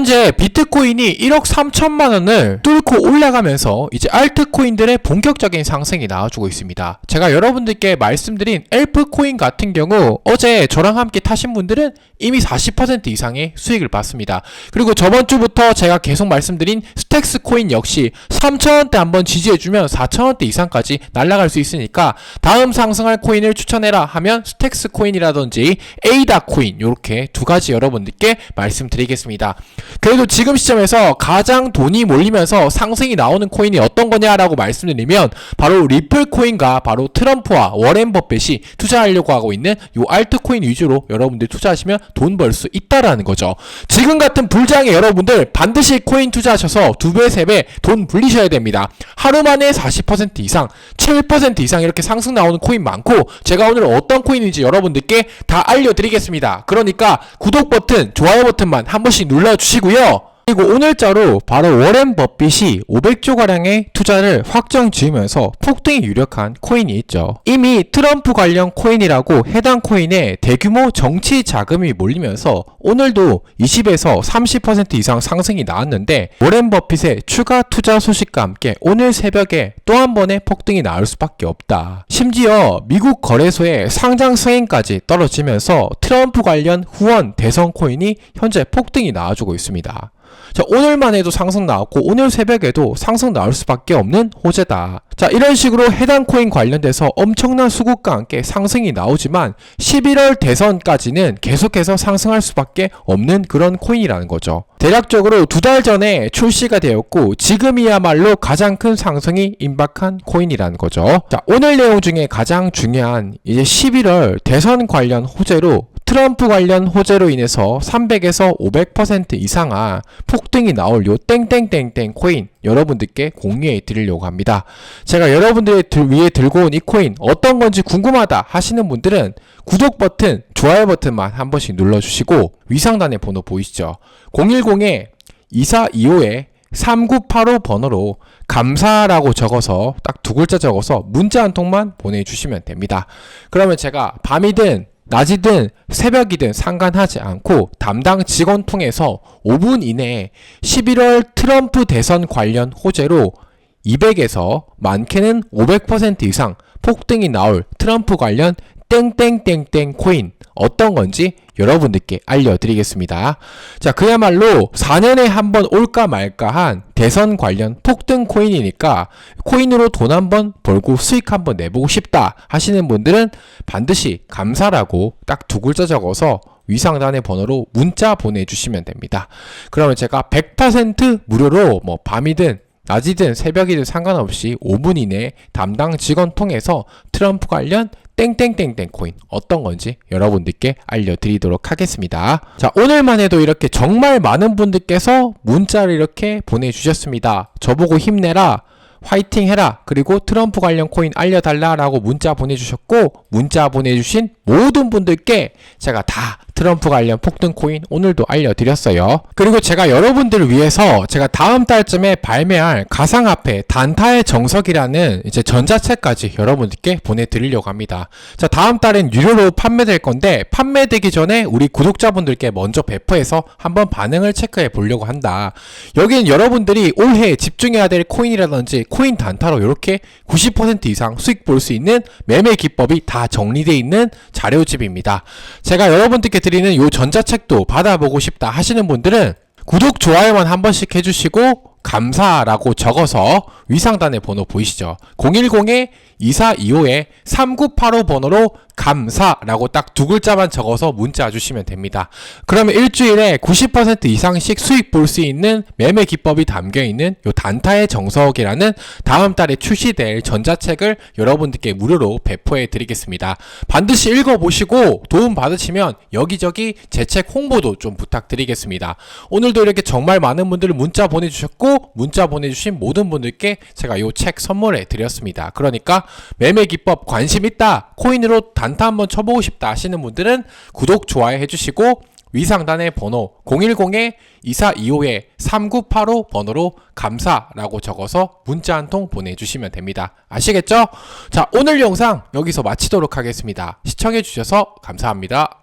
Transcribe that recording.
현재 비트코인이 1억 3천만 원을 뚫고 올라가면서 이제 알트코인들의 본격적인 상승이 나와주고 있습니다. 제가 여러분들께 말씀드린 엘프코인 같은 경우 어제 저랑 함께 타신 분들은 이미 40% 이상의 수익을 봤습니다. 그리고 저번 주부터 제가 계속 말씀드린 스택스 코인 역시 3천원대 한번 지지해주면 4천원대 이상까지 날아갈 수 있으니까 다음 상승할 코인을 추천해라 하면 스택스 코인이라든지 에이다 코인 이렇게 두 가지 여러분들께 말씀드리겠습니다. 그래도 지금 시점에서 가장 돈이 몰리면서 상승이 나오는 코인이 어떤 거냐라고 말씀드리면 바로 리플 코인과 바로 트럼프와 워렌 버핏이 투자하려고 하고 있는 요 알트코인 위주로 여러분들 투자하시면 돈 벌 수 있다라는 거죠. 지금 같은 불장에 여러분들 반드시 코인 투자하셔서 두 배, 세 배 돈 불리셔야 됩니다. 하루 만에 40% 이상, 7% 이상 이렇게 상승 나오는 코인 많고 제가 오늘 어떤 코인인지 여러분들께 다 알려드리겠습니다. 그러니까 구독 버튼, 좋아요 버튼만 한 번씩 눌러주시고 요. 그리고 오늘자로 바로 워렌 버핏이 500조 가량의 투자를 확정 지으면서 폭등이 유력한 코인이 있죠. 이미 트럼프 관련 코인이라고 해당 코인에 대규모 정치 자금이 몰리면서 오늘도 20에서 30% 이상 상승이 나왔는데 워렌 버핏의 추가 투자 소식과 함께 오늘 새벽에 또 한 번의 폭등이 나올 수밖에 없다. 심지어 미국 거래소의 상장 승인까지 떨어지면서 트럼프 관련 후원 대선 코인이 현재 폭등이 나와주고 있습니다. 자, 오늘만 해도 상승 나왔고 오늘 새벽에도 상승 나올 수밖에 없는 호재다. 자, 이런 식으로 해당 코인 관련돼서 엄청난 수급과 함께 상승이 나오지만 11월 대선까지는 계속해서 상승할 수밖에 없는 그런 코인이라는 거죠. 대략적으로 두 달 전에 출시가 되었고 지금이야말로 가장 큰 상승이 임박한 코인이라는 거죠. 자, 오늘 내용 중에 가장 중요한 이제 11월 대선 관련 호재로 트럼프 관련 호재로 인해서 300에서 500% 이상의 폭등이 나올 요 땡땡땡땡 코인 여러분들께 공유해 드리려고 합니다. 제가 여러분들 위해 들고 온 이 코인 어떤 건지 궁금하다 하시는 분들은 구독 버튼, 좋아요 버튼만 한 번씩 눌러주시고 위상단의 번호 보이시죠? 010에 2425에 3985 번호로 감사라고 적어서 딱 두 글자 적어서 문자 한 통만 보내주시면 됩니다. 그러면 제가 밤이든 낮이든 새벽이든 상관하지 않고 담당 직원 통해서 5분 이내에 11월 트럼프 대선 관련 호재로 200에서 많게는 500% 이상 폭등이 나올 트럼프 관련 땡땡땡땡 코인 어떤 건지 여러분들께 알려드리겠습니다. 자, 그야말로 4년에 한 번 올까 말까 한 대선 관련 폭등 코인이니까 코인으로 돈 한 번 벌고 수익 한 번 내보고 싶다 하시는 분들은 반드시 감사라고 딱 두 글자 적어서 위상단의 번호로 문자 보내주시면 됩니다. 그러면 제가 100% 무료로 뭐 밤이든 낮이든 새벽이든 상관없이 5분 이내에 담당 직원 통해서 트럼프 관련 땡땡땡땡 코인 어떤 건지 여러분들께 알려드리도록 하겠습니다. 자, 오늘만 해도 이렇게 정말 많은 분들께서 문자를 이렇게 보내주셨습니다. 저보고 힘내라. 화이팅 해라. 그리고 트럼프 관련 코인 알려달라라고 문자 보내주셨고, 문자 보내주신 모든 분들께 제가 다 트럼프 관련 폭등 코인 오늘도 알려드렸어요. 그리고 제가 여러분들을 위해서 제가 다음 달쯤에 발매할 가상화폐 단타의 정석이라는 이제 전자책까지 여러분들께 보내드리려고 합니다. 자, 다음 달엔 유료로 판매될 건데 판매되기 전에 우리 구독자분들께 먼저 배포해서 한번 반응을 체크해 보려고 한다. 여기는 여러분들이 올해 집중해야 될 코인이라든지 코인 단타로 이렇게 90% 이상 수익 볼 수 있는 매매 기법이 다 정리되어 있는 자료집입니다. 제가 여러분들께 드 리는 이 전자책도 받아보고 싶다 하시는 분들은 구독, 좋아요만 한 번씩 해주시고 감사라고 적어서 위상단의 번호 보이시죠? 010에 2425에 3985 번호로 감사라고 딱 두 글자만 적어서 문자 주시면 됩니다. 그러면 일주일에 90% 이상씩 수익 볼 수 있는 매매 기법이 담겨 있는 요 단타의 정석이라는 다음 달에 출시될 전자책을 여러분들께 무료로 배포해 드리겠습니다. 반드시 읽어 보시고 도움 받으시면 여기저기 제 책 홍보도 좀 부탁드리겠습니다. 오늘도 이렇게 정말 많은 분들 문자 보내 주셨고 문자 보내 주신 모든 분들께 제가 요 책 선물해 드렸습니다. 그러니까 매매 기법 관심 있다 코인으로 단타 한번 쳐보고 싶다 하시는 분들은 구독 좋아요 해주시고 위상단의 번호 010에 2425에 3985 번호로 감사라고 적어서 문자 한 통 보내주시면 됩니다. 아시겠죠? 자 오늘 영상 여기서 마치도록 하겠습니다. 시청해주셔서 감사합니다.